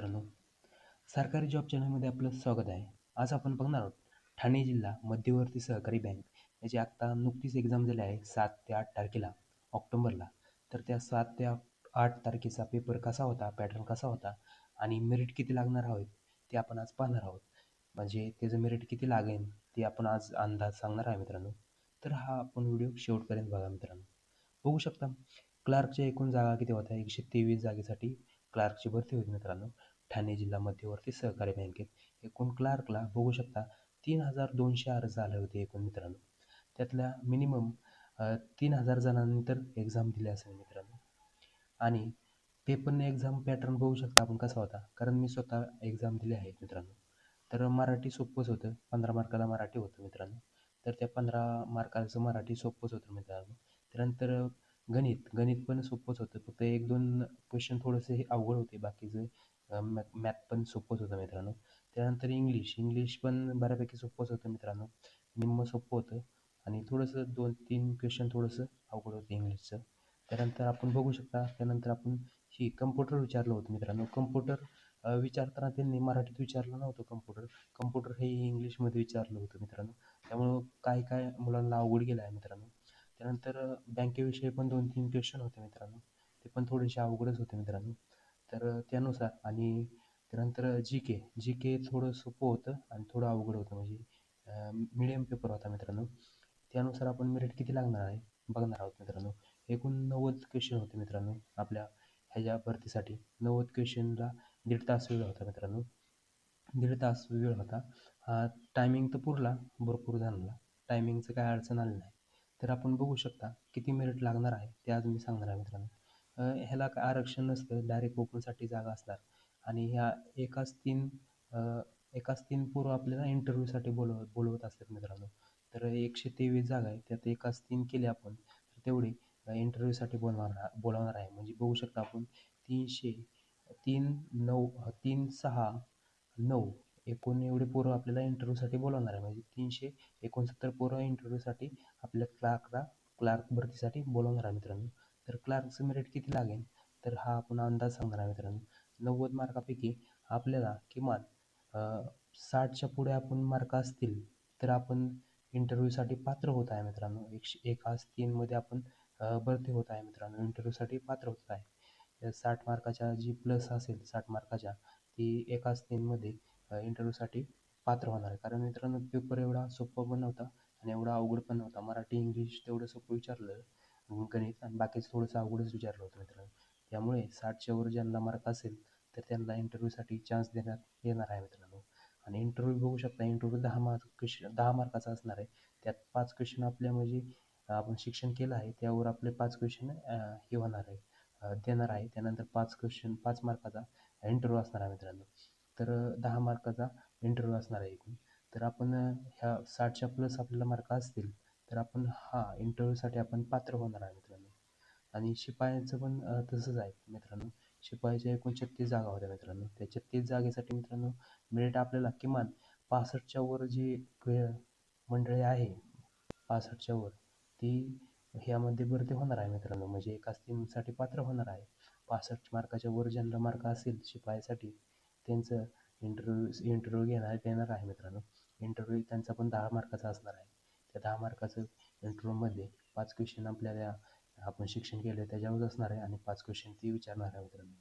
मित्रांनो सरकारी जॉब चॅनलमध्ये आपलं स्वागत आहे. आज आपण बघणार आहोत ठाणे जिल्हा मध्यवर्ती सहकारी बँक याची आत्ता नुकतीच एक्झाम झाली आहे सात ते आठ तारखेला ऑक्टोबरला. तर त्या सात ते आठ तारखेचा पेपर कसा होता पॅटर्न कसा होता आणि मेरिट किती लागणार आहोत ते आपण आज पाहणार आहोत. म्हणजे त्याचं मेरिट किती लागेल ते आपण आज अंदाज सांगणार आहे मित्रांनो. तर हा आपण व्हिडिओ शेवटपर्यंत बघा मित्रांनो. बघू शकता क्लार्कच्या एकूण जागा किती होत्या? एकशे तेवीस जागेसाठी क्लार्कची भरती होती मित्रांनो. ठाणे जिल्हा मध्यवर्ती सहकारी बँकेत एकूण क्लार्कला बघू शकता तीन हजार दोनशे अर्ज आले होते एकूण मित्रांनो. त्यातल्या मिनिमम तीन हजार जणांनंतर एक्झाम दिली असेल मित्रांनो. आणि पेपरने एक्झाम पॅटर्न बघू शकता आपण कसा होता कारण मी स्वतः एक्झाम दिली आहे मित्रांनो. तर मराठी सोपंच होतं पंधरा मार्काला मराठी होतं मित्रांनो. तर त्या पंधरा मार्काचं मराठी सोपंच होतं मित्रांनो. त्यानंतर गणित गणित पण सोपंच होतं. फक्त एक दोन क्वेश्चन थोडंसं हे अवघड होते. बाकीचं मॅ मॅथ पण सोपंच होतं मित्रांनो. त्यानंतर इंग्लिश इंग्लिश पण बऱ्यापैकी सोपंच होतं मित्रांनो. निम्मं सोपं होतं. आणि थोडंसं दोन तीन क्वेश्चन थोडंसं अवघड होतं इंग्लिशचं. त्यानंतर आपण बघू शकता त्यानंतर आपण ही कम्प्युटर विचारलं होतं मित्रांनो. कम्प्युटर विचारताना त्यांनी मराठीत विचारलं नव्हतं कम्प्युटर कम्प्युटर हे इंग्लिशमध्ये विचारलं होतं मित्रांनो. त्यामुळं काय काय मुलांना अवघड गेलं आहे मित्रांनो. त्यानंतर बँकेविषयी पण दोन तीन क्वेश्चन होते मित्रांनो. ते पण थोडेसे अवघडच होते मित्रांनो. तर त्यानुसार आणि त्यानंतर जी के जी के थोडं सोपं होतं आणि थोडं अवघड होतं म्हणजे मिडियम पेपर होता मित्रांनो. त्यानुसार आपण मेरिट किती लागणार आहे बघणार आहोत मित्रांनो. एकूण नव्वद क्वेश्चन होते मित्रांनो आपल्या ह्याच्या भरतीसाठी. नव्वद क्वेश्चनला दीड तास वेळ होता मित्रांनो. दीड तास वेळ होता. हा टायमिंग तर पुरला भरपूर जाणला टायमिंगचं काय अडचण आली नाही. तर आपण बघू शकता किती मेरिट लागणार आहे ते आज मी सांगणार आहे मित्रांनो. ह्याला काय आरक्षण नसतं डायरेक्ट ओपनसाठी जागा असणार. आणि ह्या एकाच तीन एकाच तीन पूर्व आपल्याला इंटरव्ह्यूसाठी बोलव बोलवत असतात मित्रांनो. तर एकशे तेवीस जागा आहे त्यात एकाच तीन केले आपण तर तेवढी इंटरव्ह्यूसाठी बोलवणार बोलावणार आहे. म्हणजे बघू शकता आपण तीनशे तीन नऊ तीन सहा नऊ एकूण एवढे पोरं आपल्याला इंटरव्ह्यूसाठी बोलवणार आहे. म्हणजे तीनशे एकोणसत्तर पोरं इंटरव्ह्यूसाठी आपल्या क्लार्कला क्लार्क भरतीसाठी बोलवणार आहे मित्रांनो. तर क्लार्कचं मेरिट किती लागेल? तर हा आपण अंदाज सांगणार आहे मित्रांनो. नव्वद मार्कापैकी आपल्याला किमान साठच्या पुढे आपण मार्क असतील तर आपण इंटरव्ह्यूसाठी पात्र होत आहे मित्रांनो. एकशे एक आज तीनमध्ये आपण भरती होत आहे मित्रांनो. इंटरव्ह्यूसाठी पात्र होत आहे. साठ मार्काच्या जी प्लस असेल साठ मार्काच्या ती एकाच तीनमध्ये इंटरव्ह्यूसाठी पात्र होणार आहे. कारण मित्रांनो पेपर एवढा सोपा पण नव्हता आणि एवढा अवघड पण नव्हता. मराठी इंग्लिश तेवढं सोपं विचारलं गणित आणि बाकीचं थोडंसं अवघडच विचारलं होतं मित्रांनो. त्यामुळे साठच्यावर ज्यांना मार्क असेल तर त्यांना इंटरव्ह्यूसाठी चान्स देण्यात येणार आहे मित्रांनो. आणि इंटरव्ह्यू बघू शकता इंटरव्ह्यू दहा मार्क क्वेश्चन दहा मार्काचा असणार आहे. त्यात पाच क्वेश्चन आपल्या म्हणजे आपण शिक्षण केलं आहे त्यावर आपले पाच क्वेश्चन हे होणार आहे. देणार आहे. त्यानंतर पाच क्वेश्चन पाच मार्काचा इंटरव्ह्यू असणार आहे मित्रांनो. तर दहा मार्काचा इंटरव्ह्यू असणार आहे एकूण तर आपण ह्या साठच्या प्लस आपल्याला मार्क असतील तर आपण हा इंटरव्ह्यूसाठी आपण पात्र होणार आहे मित्रांनो. आणि शिपायांचं पण तसंच आहे मित्रांनो. शिपायाच्या एकूण छत्तीस जागा होत्या मित्रांनो. त्या छत्तीस जागेसाठी मित्रांनो मेरिट आपल्याला किमान पासष्टच्या वर जी मंडळी आहे पासष्टच्या वर ती ह्यामध्ये भरती होणार आहे मित्रांनो. म्हणजे एकाच तीनसाठी पात्र होणार आहे. पासष्ट मार्काच्या वर ज्यांना मार्क असेल शिपायासाठी त्यांचं इंटरव्ह्यू इंटरव्ह्यू घेणार देणार आहे मित्रांनो. इंटरव्ह्यू त्यांचा पण दहा मार्काचा असणार आहे. त्या दहा मार्काचं इंटरव्ह्यूमध्ये पाच क्वेश्चन आपल्याला आपण शिक्षण केलं त्याच्यावर असणार आहे. आणि पाच क्वेश्चन ती विचारणार आहे मित्रांनो.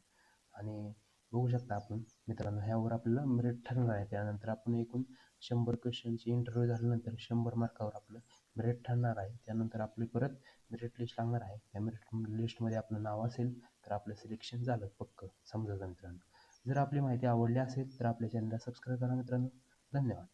आणि बघू शकता आपण मित्रांनो ह्यावर आपल्याला मेरिट ठरणार आहे. त्यानंतर आपण एकूण शंभर क्वेश्चनची इंटरव्ह्यू झाल्यानंतर शंभर मार्कावर आपलं मेरिट ठरणार आहे. त्यानंतर आपली परत मेरिट लिस्ट लागणार आहे. त्या मेरिट लिस्टमध्ये आपलं नाव असेल तर आपलं सिलेक्शन झालं पक्क. समजा मित्रांनो. जर आपली माहिती आवडली असेल तर आपल्या चॅनलला सबस्क्राईब करा मित्रांनो. धन्यवाद.